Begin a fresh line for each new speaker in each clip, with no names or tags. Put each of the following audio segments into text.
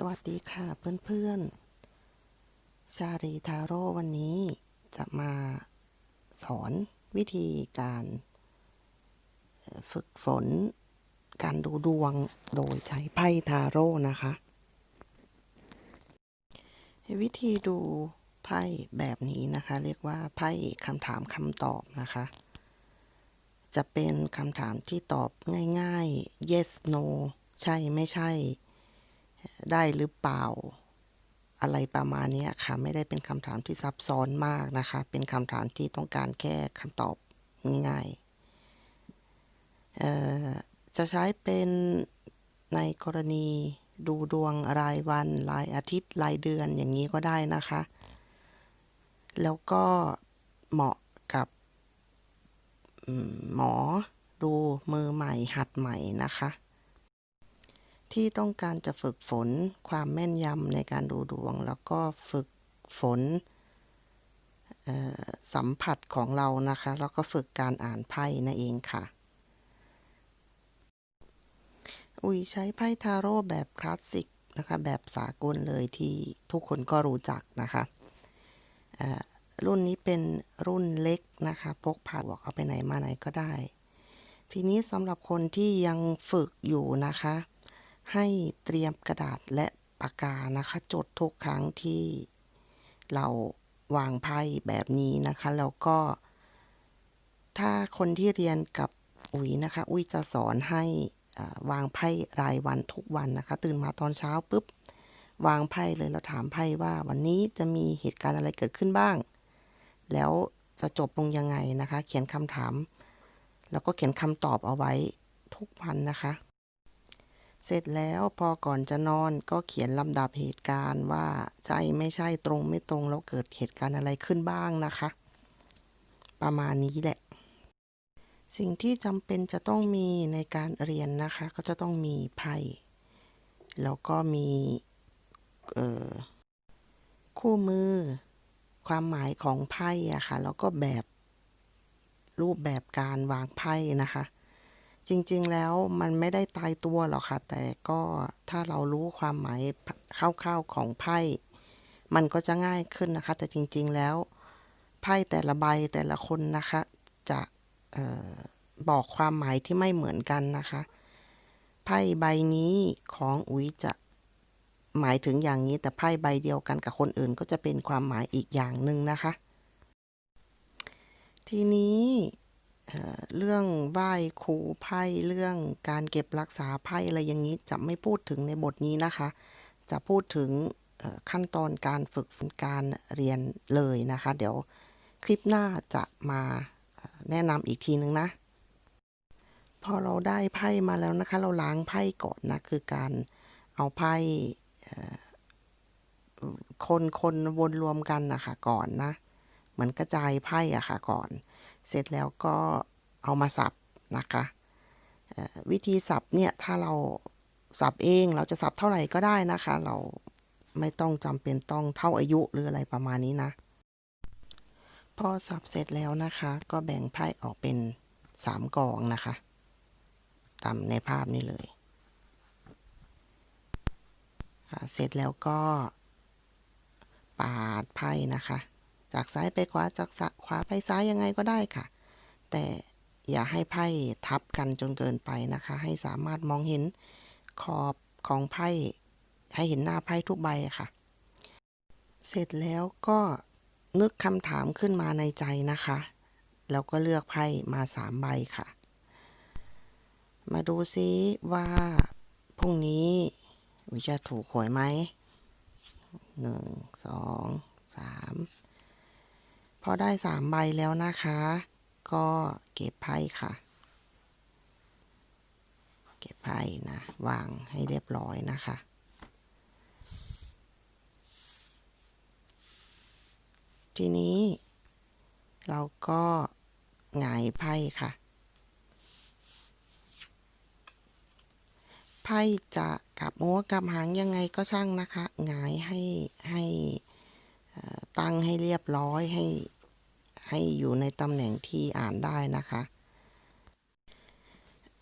สวัสดีค่ะเพื่อนๆ ชารีทาโร่วันนี้จะมาสอนวิธีการฝึกฝน การดูดวงโดยใช้ไพ่ทาโร่นะคะ วิธีดูไพ่แบบนี้นะคะ เรียกว่าไพ่คำถามคำตอบนะคะ จะเป็นคำถามที่ตอบง่ายๆ yes no ใช่ไม่ใช่ ได้หรือเปล่า อะไรประมาณนี้ค่ะ ไม่ได้เป็นคำถามที่ซับซ้อนมากนะคะ เป็นคำถามที่ต้องการแค่คำตอบง่ายๆจะใช้เป็นในกรณีดูดวงรายวัน รายอาทิตย์ รายเดือนอย่างนี้ก็ได้นะคะ แล้วก็เหมาะกับหมอดูมือใหม่หัดใหม่นะคะ ที่ต้องการจะฝึกฝนความแม่นยำในการดูดวง แล้วก็ฝึกฝนสัมผัสของเรานะคะ แล้วก็ฝึกการอ่านไพ่นั่นเองค่ะ อุยใช้ไพ่ทาโร่แบบคลาสสิกนะคะแบบสากลเลยที่ทุกคนก็รู้จักนะคะรุ่นนี้เป็นรุ่นเล็กนะคะพกพาบอกเอาไปไหนมาไหนก็ได้ ทีนี้สำหรับคนที่ยังฝึกอยู่นะคะ ให้เตรียมกระดาษและปากกานะคะ จดทุกครั้งที่เราวางไพ่แบบนี้นะคะ แล้วก็ ถ้าคนที่เรียนกับอุ๋ยนะคะ อุ๋ยจะสอนให้วางไพ่รายวันทุกวันนะคะ ตื่นมาตอนเช้าปุ๊บ วางไพ่เลยแล้วถามไพ่ว่า วันนี้จะมีเหตุการณ์อะไรเกิดขึ้นบ้าง แล้วจะจบลงยังไงนะคะ เขียนคำถาม แล้วก็เขียนคำตอบเอาไว้ทุกวันนะคะ เสร็จแล้วพอก่อนจะนอนก็เขียนลำดับเหตุการณ์ว่าใช่ไม่ใช่ตรงไม่ตรงแล้วเกิดเหตุการณ์อะไรขึ้นบ้างนะคะ ประมาณนี้แหละ สิ่งที่จำเป็นจะต้องมีในการเรียนนะคะ ก็จะต้องมีไพ่แล้วก็มีคู่มือ ความหมายของไพ่อะค่ะแล้วก็แบบรูปแบบการวางไพ่นะคะ จริง ๆ แล้วมันไม่ได้ตายตัวหรอกค่ะ แต่ก็ถ้าเรารู้ความหมายคร่าวๆของไพ่ มันก็จะง่ายขึ้นนะคะ แต่จริง ๆ แล้วไพ่แต่ละใบแต่ละคนนะคะ จะออบอกความหมายที่ไม่เหมือนกันนะคะ ไพ่ใบนี้ของอุ๋ยจะหมายถึงอย่างนี้ แต่ไพ่ใบเดียวกันกับคนอื่นก็จะเป็นความหมายอีกอย่างหนึ่งนะคะ ทีนี้ เรื่องไหว้ครูไพ่เรื่องการเก็บรักษาไพ่อะไรอย่างนี้จะไม่พูดถึงในบทนี้นะคะ จะพูดถึงขั้นตอนการฝึกฝนการเรียนเลยนะคะ เดี๋ยวคลิปหน้าจะมาแนะนำอีกทีนึงนะ พอเราได้ไพ่มาแล้วนะคะ เราล้างไพ่ก่อนนะคือการเอาไพ่คนคนวนรวมกันนะคะก่อนนะ เหมือนกระจายไพ่อะค่ะก่อน เสร็จแล้วก็เอามาสับนะคะวิธีสับเนี่ยถ้าเราสับเองเราจะสับเท่าไหร่ก็ได้นะคะ เราไม่ต้องจำเป็นต้องเท่าอายุหรืออะไรประมาณนี้นะ พอสับเสร็จแล้วนะคะ ก็แบ่งไพ่ออกเป็นสามกองนะคะ ตามในภาพนี้เลยค่ะเสร็จแล้วก็ปาดไพ่นะคะ จากซ้ายไปขวาจากขวาไปซ้ายยังไงก็ได้ค่ะ แต่อย่าให้ไพ่ทับกันจนเกินไปนะคะ ให้สามารถมองเห็นขอบของไพ่ให้เห็นหน้าไพ่ทุกใบค่ะ เสร็จแล้วก็นึกคำถามขึ้นมาในใจนะคะ แล้วก็เลือกไพ่มาสามใบค่ะ มาดูซิว่าพรุ่งนี้วิจะถูกหวยไหมหนึ่งสองสาม อได้สามใบแล้วนะคะ ก็เก็บไพ่ค่ะ เก็บไพ่นะ วางให้เรียบร้อยนะคะทีนี้ เราก็หงายไพ่ค่ะ ไพ่จะกลับหัวกลับหางยังไงก็ช่างนะคะหงายให้ให้ตั้งให้เรียบร้อยให้ ให้อยู่ในตำแหน่งที่อ่านได้นะคะ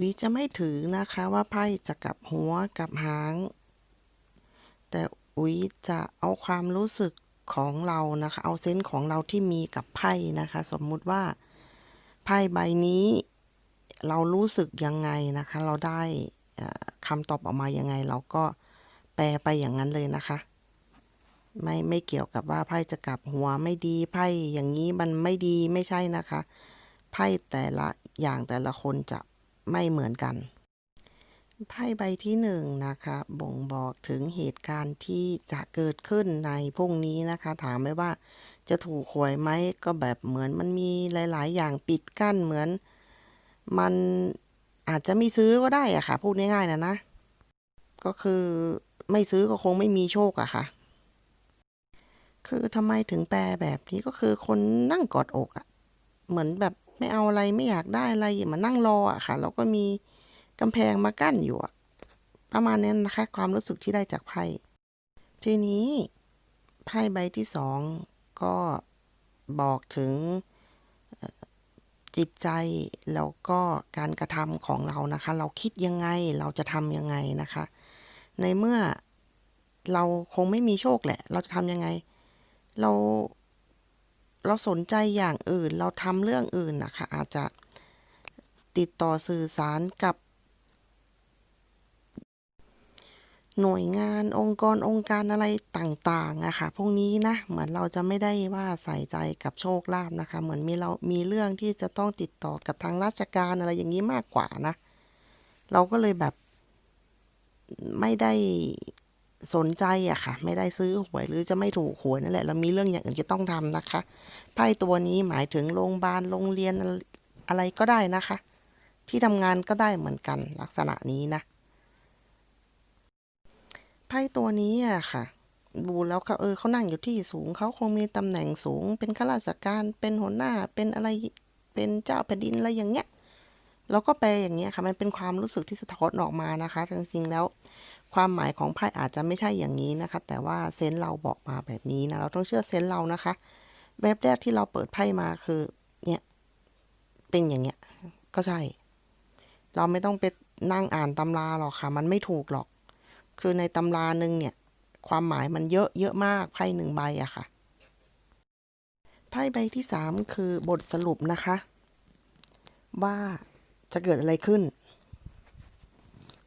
วีจะไม่ถือนะคะว่าไพ่จะกลับหัวกลับหาง แต่อุ๋ยจะเอาความรู้สึกของเรานะคะ เอาเซนส์ของเราที่มีกับไพ่นะคะ สมมุติว่าไพ่ใบนี้เรารู้สึกยังไงนะคะ เราได้คำตอบออกมายังไง เราก็แปลไปอย่างนั้นเลยนะคะ ไม่ไม่เกี่ยวกับว่าไพ่จะกลับหัวไม่ดีไพ่อย่างนี้มันไม่ดีไม่ใช่นะคะ ไพ่แต่ละอย่างแต่ละคนจะไม่เหมือนกัน ไพ่ใบที่หนึ่งนะคะ บ่งบอกถึงเหตุการณ์ที่จะเกิดขึ้นในพรุ่งนี้นะคะ ถามไหมว่าจะถูกหวยไหมก็แบบเหมือนมันมีหลาย ๆ อย่างปิดกั้นเหมือน มันอาจจะไม่ซื้อก็ได้อะค่ะ พูดง่ายๆนะนะ ก็คือไม่ซื้อก็คงไม่มีโชคอะค่ะ คือทำไมถึงแปลแบบนี้ก็คือคนนั่งกอดอกอะเหมือนแบบไม่เอาอะไรไม่อยากได้อะไรมานั่งรออะค่ะ แล้วก็มีกำแพงมากั้นอยู่อะประมาณนั้นนะคะ ความรู้สึกที่ได้จากไพ่ทีนี้ไพ่ใบที่สองก็บอกถึงจิตใจแล้วก็การกระทำของเรานะคะ เราคิดยังไงเราจะทำยังไงนะคะ ในเมื่อเราคงไม่มีโชคแหละ เราจะทำยังไง เรา เราสนใจอย่างอื่น เราทำเรื่องอื่นนะคะอาจจะติดต่อสื่อสารกับ หน่วยงานองค์กรองค์การอะไรต่างๆอะค่ะพวกนี้นะ เหมือนเราจะไม่ได้ว่าใส่ใจกับโชคลาภนะคะ เหมือนมีเรามีเรื่องที่จะต้องติดต่อกับทางราชการอะไรอย่างนี้มากกว่านะ เราก็เลยแบบไม่ได้ สนใจอะค่ะ ไม่ได้ซื้อหวยหรือจะไม่ถูกหวยนั่นแหละเรามีเรื่องอย่างอื่นจะต้องทำนะคะไพ่ตัวนี้หมายถึงโรงพยาบาลโรงเรียนอะไรก็ได้นะคะ ที่ทำงานก็ได้เหมือนกันลักษณะนี้นะไพ่ตัวนี้อะค่ะดูแล้วเขาเออเขานั่งอยู่ที่สูงเขาคงมีตำแหน่งสูง เป็นข้าราชการเป็นหัวหน้าเป็นอะไรเป็นเจ้าแผ่นดินอะไรอย่างเงี้ยเราก็แปลอย่างเงี้ยค่ะ มันเป็นความรู้สึกที่สะท้อนออกมานะคะจริงๆแล้ว ความหมายของไพ่อาจจะไม่ใช่อย่างนี้นะคะ แต่ว่าเซนส์เราบอกมาแบบนี้นะ เราต้องเชื่อเซนส์เรานะคะแบบแรกที่เราเปิดไพ่มาคือเนี่ยเป็นอย่างเงี้ยก็ใช่ เราไม่ต้องไปนั่งอ่านตำราหรอกค่ะ มันไม่ถูกหรอก คือในตำราหนึ่งเนี่ย ความหมายมันเยอะเยอะมากไพ่หนึ่งใบอะค่ะไพ่ใบที่สามคือบทสรุปนะคะ ว่าจะเกิดอะไรขึ้น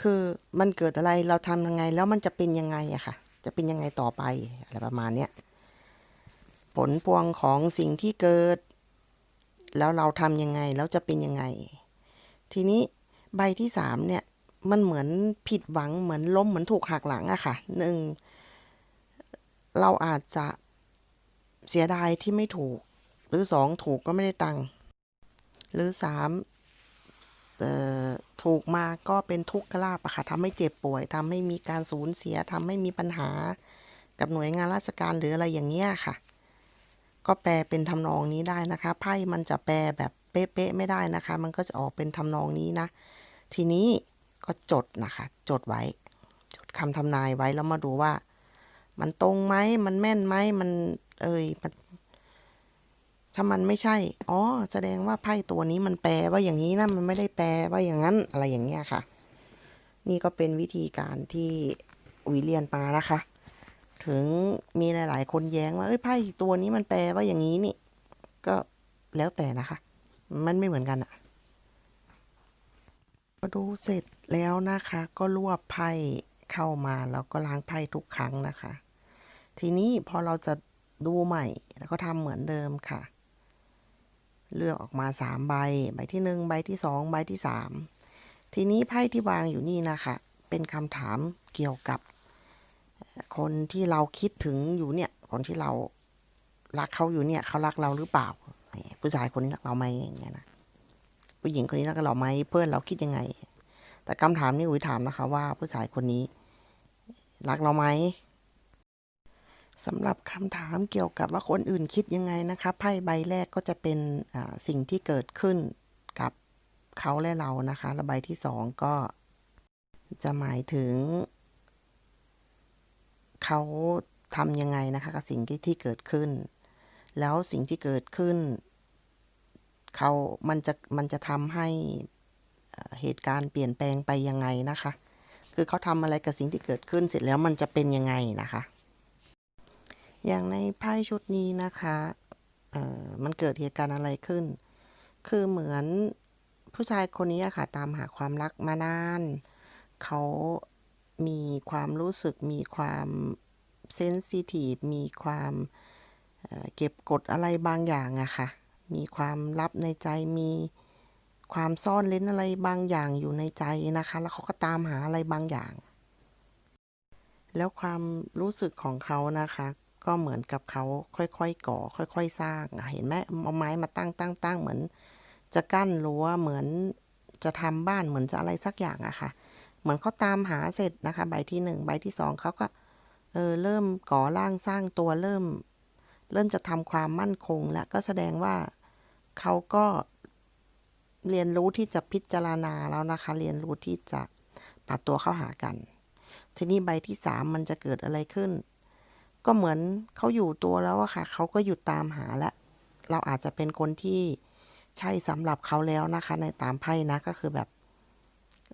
คือมันเกิดอะไรเราทำยังไง แล้วมันจะเป็นยังไงอะค่ะ จะเป็นยังไงต่อไปอะไรประมาณเนี้ยผลพวงของสิ่งที่เกิด แล้วเราทำยังไงแล้วจะเป็นยังไง ทีนี้ใบที่สามเนี่ยมันเหมือนผิดหวังเหมือนล้มเหมือนถูกหักหลังอะค่ะหนึ่งเราอาจจะเสียดายที่ไม่ถูก หรือสองถูกก็ไม่ได้ตังค์หรือสาม ถูกมาก็เป็นทุกขลาภอะค่ะทำให้เจ็บป่วยทำให้มีการสูญเสียทำให้มีปัญหา กับหน่วยงานราชการหรืออะไรอย่างเงี้ยค่ะ ก็แปลเป็นทำนองนี้ได้นะคะไพ่มันจะแปลแบบเป๊ะๆไม่ได้นะคะ มันก็จะออกเป็นทำนองนี้นะ ทีนี้ก็จดนะคะ จดไว้ จดคำทำนายไว้แล้วมาดูว่า มันตรงไหมมันแม่นไหมมัน เอ่ยมัน ถ้ามันไม่ใช่ อ๋อ แสดงว่าไพ่ตัวนี้มันแปลว่าอย่างนี้นะ มันไม่ได้แปลว่าอย่างนั้น อะไรอย่างเงี้ยค่ะ นี่ก็เป็นวิธีการที่อุ๋ยเรียนมานะคะ ถึงมีหลาย ๆ คนแย้งว่า เอ้ย ไพ่ตัวนี้มันแปลว่าอย่างนี้นี่ ก็แล้วแต่นะคะ มันไม่เหมือนกันอะพอดูเสร็จแล้วนะคะ ก็รวบไพ่เข้ามาแล้วก็ล้างไพ่ทุกครั้งนะคะ ทีนี้พอเราจะดูใหม่ แล้วก็ทำเหมือนเดิมค่ะ เลือกออกมาสามใบ ใบที่หนึ่งใบที่สองใบที่สามทีนี้ไพ่ที่วางอยู่นี่นะคะ เป็นคำถามเกี่ยวกับ คนที่เราคิดถึงอยู่เนี่ย คนที่เรารักเขาอยู่เนี่ยเขารักเราหรือเปล่า ผู้ชายคนนี้รักเราไหมอย่างเงี้ยนะ ผู้หญิงคนนี้รักเราไหมเพื่อนเราคิดยังไง แต่คำถามนี้อุ๋ยถามนะคะว่าผู้ชายคนนี้รักเราไหม สำหรับคำถามเกี่ยวกับว่าคนอื่นคิดยังไงนะคะไพ่ใบแรกก็จะเป็นสิ่งที่เกิดขึ้นกับเขาและเรานะคะและใบที่สองก็จะหมายถึง เขาทำยังไงนะคะกับสิ่งที่ที่เกิดขึ้น แล้วสิ่งที่เกิดขึ้น เขามันจะมันจะทำให้เหตุการณ์เปลี่ยนแปลงไปยังไงนะคะ คือเขาทำอะไรกับสิ่งที่เกิดขึ้นเสร็จแล้วมันจะเป็นยังไงนะคะ อย่างในไพ่ชุดนี้นะคะมันเกิดเหตุการณ์อะไรขึ้น คือเหมือนผู้ชายคนนี้อะค่ะ ตามหาความรักมานาน เขามีความรู้สึก มีความเซนซิทีฟ มีความเเก็บกดอะไรบางอย่างอะค่ะ มีความลับในใจ มีความซ่อนเล้นอะไรบางอย่างอยู่ในใจนะคะ แล้วเขาก็ตามหาอะไรบางอย่าง แล้วความรู้สึกของเขานะคะ ก็เหมือนกับเขาค่อยๆก่อ ค่อยๆสร้างเห็นไหมเอาไม้มาตั้งตั้งตั้งเหมือน จะกั้นรั้วเหมือนจะทำบ้านเหมือนจะอะไรสักอย่างอะค่ะ เหมือนเขาตามหาเสร็จนะคะ ใบที่หนึ่งใบที่สองเขาก็เออเริ่มก่อร่างสร้างตัวเริ่ม เริ่มจะทำความมั่นคง และก็แสดงว่าเขาก็เรียนรู้ที่จะพิจารณาแล้วนะคะ เรียนรู้ที่จะปรับตัวเข้าหากัน ทีนี้ใบที่สามมันจะเกิดอะไรขึ้น ก็เหมือนเขาอยู่ตัวแล้วอะค่ะ เขาก็หยุดตามหาและ เราอาจจะเป็นคนที่ใช่สำหรับเขาแล้วนะคะ ในตามไพ่นะก็คือแบบ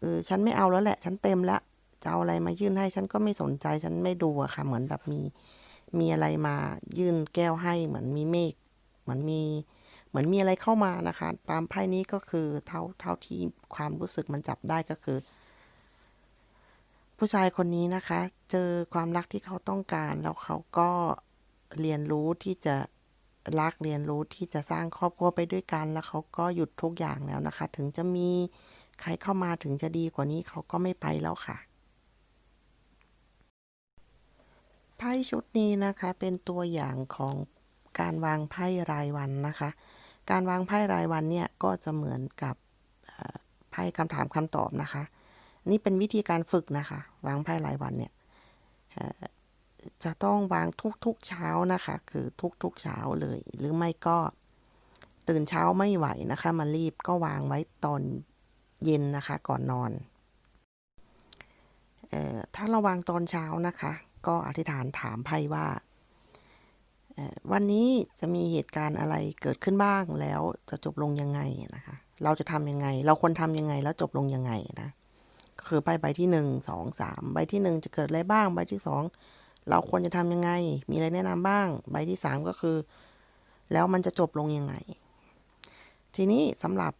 เออฉันไม่เอาแล้วแหละ ฉันเต็มแล้วจะเอาอะไรมายื่นให้ฉันก็ไม่สนใจฉันไม่ดูอะค่ะ เหมือนแบบมีมีอะไรมายื่นแก้วให้เหมือนมีเมฆเหมือนมีเหมือนมีอะไรเข้ามานะคะ ตามไพ่นี้ก็คือเท่าเท่าที่ความรู้สึกมันจับได้ก็คือ ผู้ชายคนนี้นะคะ เจอความรักที่เขาต้องการ แล้วเขาก็เรียนรู้ที่จะรักเรียนรู้ที่จะสร้างครอบครัวไปด้วยกัน แล้วเขาก็หยุดทุกอย่างแล้วนะคะ ถึงจะมีใครเข้ามาถึงจะดีกว่านี้เขาก็ไม่ไปแล้วค่ะไพ่ชุดนี้นะคะเป็นตัวอย่างของการวางไพ่รายวันนะคะ การวางไพ่รายวันเนี่ยก็จะเหมือนกับไพ่คำถามคำตอบนะคะ นี่เป็นวิธีการฝึกนะคะ วางไพ่รายวันเนี่ยจะต้องวางทุกๆเช้านะคะ คือทุกๆเช้าเลย หรือไม่ก็ ตื่นเช้าไม่ไหวนะคะ มารีบก็วางไว้ตอนเย็นนะคะ ก่อนนอนเออถ้าเราวางตอนเช้านะคะ ก็อธิษฐานถามไพ่ว่าเอ่อวันนี้จะมีเหตุการณ์อะไรเกิดขึ้นบ้างแล้วจะจบลงยังไงนะคะ เราจะทำยังไง เราควรทำยังไงแล้วจบลงยังไงนะ คือไพ่ใบที่หนึ่งสองสามใบที่หนึ่งจะเกิดอะไรบ้าง ใบที่สองเราควรจะทำยังไง มีอะไรแนะนำบ้าง ใบที่สามก็คือ แล้วมันจะจบลงยังไง ทีนี้สำหรับ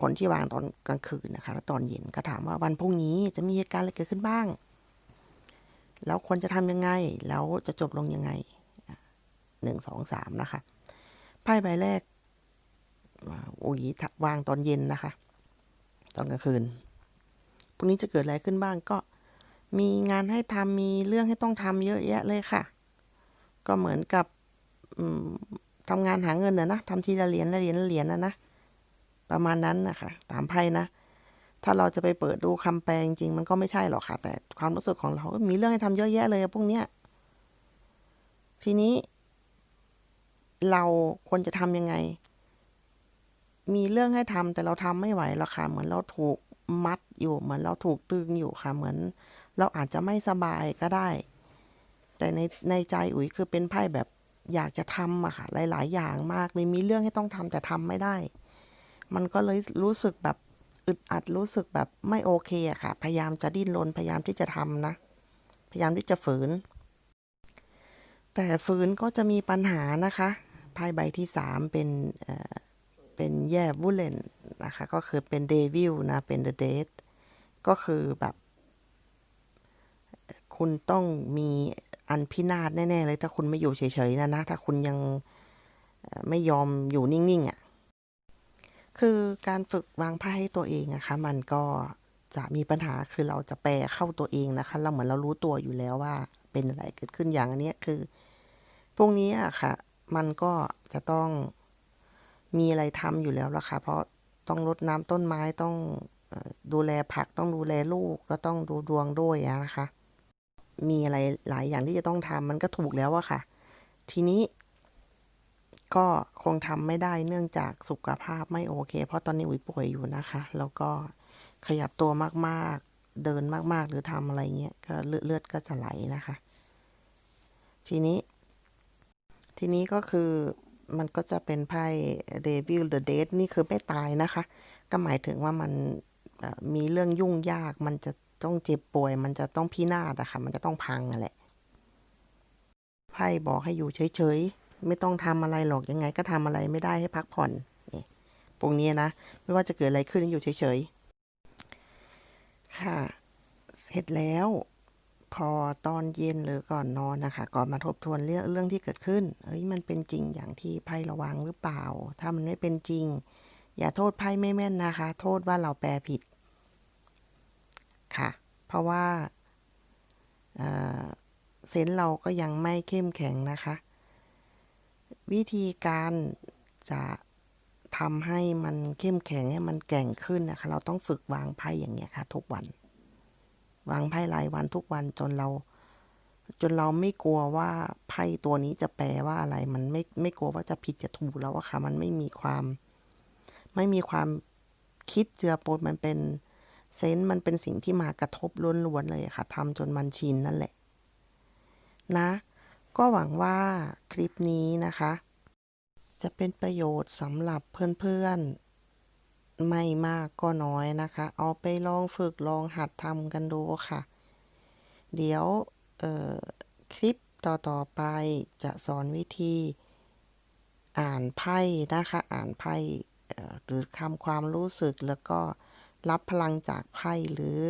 คนที่วางตอนกลางคืนนะคะแล้วตอนเย็นก็ถามว่าวันพรุ่งนี้จะมีเหตุการณ์อะไรเกิดขึ้นบ้าง แล้วควรจะทำยังไง แล้วจะจบลงยังไงหนึ่งสองสามนะคะ ไพ่ใบแรกอุ๋ยวางตอนเย็นนะคะ ตอนกลางคืน รงนี้จะเกิดอะไรขึ้นบ้างก็ มีงานให้ทำมีเรื่องให้ต้องทำเยอะแยะเลยค่ะ ก็เหมือนกับทำงานหาเงินนะนะทำทีละเหรียญละเหรียญละเหรียญนะนะประมาณนั้นนะคะตามไพ่นะ ถ้าเราจะไปเปิดดูคำแปลจริงๆมันก็ไม่ใช่หรอกค่ะ แต่ความรู้สึกของเราก็มีเรื่องให้ทำเยอะแยะเลยพวกเนี้ยทีนี้ เราควรจะทำยังไง มีเรื่องให้ทำแต่เราทำไม่ไหวหรอกค่ะเหมือนเราถูก มัดอยู่เหมือนเราถูกตึงอยู่ค่ะ เหมือนเราอาจจะไม่สบายก็ได้ แต่ในในใจอุ๋ยคือเป็นไพ่แบบอยากจะทำอะค่ะ หลาย ๆ อย่างมากเลยมีเรื่องให้ต้องทำแต่ทำไม่ได้ มันก็เลยรู้สึกแบบอึดอัดรู้สึกแบบไม่โอเคอะค่ะ พยายามจะดิ้นรนพยายามที่จะทำนะ พยายามที่จะฝืน แต่ฝืนก็จะมีปัญหานะคะไพ่ใบที่สามเป็นเอ่อเป็นแย่บุเลน นะคะ ก็คือเป็นเดวิลนะ เป็นเดอะเดทก็คือแบบ คุณต้องมีอันพินาศแน่ ๆ เลยถ้าคุณไม่อยู่เฉย ๆ นะนะ ถ้าคุณยังไม่ยอมอยู่นิ่ง ๆอะ่ะ คือการฝึกวางไพ่ให้ตัวเองอะคะ มันก็จะมีปัญหาคือเราจะแปลเข้าตัวเองนะคะ เราเหมือนเรารู้ตัวอยู่แล้วว่าเป็นอะไรเกิดขึ้นอย่างอันเนี้ยคือ พวกนี้อะค่ะ มันก็จะต้องมีอะไรทำอยู่แล้วละค่ะ เพราะ ต้องรดน้ำต้นไม้ต้องดูแลผักต้องดูแลลูกแล้วต้องดูดวงด้วยนะคะ มีอะไรหลายอย่างที่จะต้องทำมันก็ถูกแล้วอะค่ะ ทีนี้ก็คงทำไม่ได้เนื่องจากสุขภาพไม่โอเค เพราะตอนนี้อุ๋ยป่วยอยู่นะคะ แล้วก็ขยับตัวมากๆ เดินมากๆ หรือทำอะไรเงี้ยก็เลือดเลือดก็จะไหลนะคะ ทีนี้ ทีนี้ก็คือ มันก็จะเป็นไพ่ Devil the Dead นี่คือไม่ตายนะคะ ก็หมายถึงว่ามันมีเรื่องยุ่งยาก มันจะต้องเจ็บป่วย มันจะต้องพินาศอะค่ะ มันจะต้องพังอะแหละ ไพ่บอกให้อยู่เฉยๆ ไม่ต้องทำอะไรหรอก ยังไงก็ทำอะไรไม่ได้ให้พักผ่อนนี่พวกนี้นะ ไม่ว่าจะเกิดอะไรขึ้นอยู่เฉยๆ ค่ะ เสร็จแล้ว พอตอนเย็นหรือก่อนนอนนะคะก่อนมาทบทวนเรื่องเรื่องที่เกิดขึ้น เอ้ยมันเป็นจริงอย่างที่ไพ่ระวังหรือเปล่า ถ้ามันไม่เป็นจริง อย่าโทษไพ่ไม่แม่นนะคะ โทษว่าเราแปลผิดค่ะ เพราะว่าเซนเราก็ยังไม่เข้มแข็งนะคะ วิธีการจะทำให้มันเข้มแข็งให้มันแก่งขึ้นนะคะ เราต้องฝึกวางไพ่อย่างเงี้ยค่ะ ทุกวัน วางไพ่รายวันทุกวันจนเรา จนเราไม่กลัวว่าไพ่ตัวนี้จะแปลว่าอะไร มันไม่ไม่กลัวว่าจะผิดจะถูกแล้วอะค่ะ มันไม่มีความ ไม่มีความคิดเจือปนมันเป็นเซนส์มันเป็นสิ่งที่มากระทบล้วนๆเลยค่ะทำจนมันชินนั่นแหละ นะ ก็หวังว่าคลิปนี้นะคะ จะเป็นประโยชน์สำหรับเพื่อนๆ ไม่มากก็น้อยนะคะ เอาไปลองฝึกลองหัดทำกันดูค่ะ เดี๋ยวคลิปต่อๆไปจะสอนวิธีอ่านไพ่นะคะ อ่านไพ่หรือคำความรู้สึกแล้วก็รับพลังจากไพ่หรือ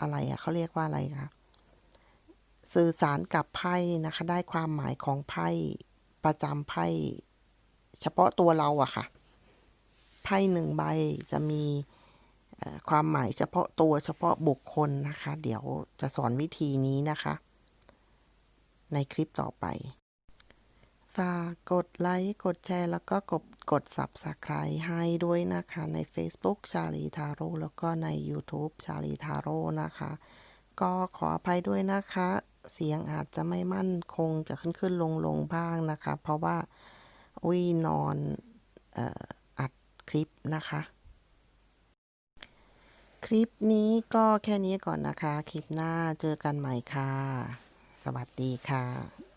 อะไรอะเขาเรียกว่าอะไรคะสื่อสารกับไพ่นะคะ ได้ความหมายของไพ่ประจำไพ่เฉพาะตัวเราอะค่ะ ไพ่หนึ่งใบจะมีความหมายเฉพาะตัวเฉพาะบุคคลนะคะ เดี๋ยวจะสอนวิธีนี้นะคะ ในคลิปต่อไป ฝากกดไลค์ กดแชร์ แล้วก็กดกด Subscribe ให้ด้วยนะคะใน Facebook ชาลีทาโร่แล้วก็ใน YouTube ชาลีทาโร่นะคะ ก็ขออภัยด้วยนะคะ เสียงอาจจะไม่มั่นคงจะขึ้นขึ้นลงลงบ้างนะคะ เพราะว่าวินอนเอ่อ คลิปนะคะ คลิปนี้ก็แค่นี้ก่อนนะคะ คลิปหน้าเจอกันใหม่ค่ะ สวัสดีค่ะ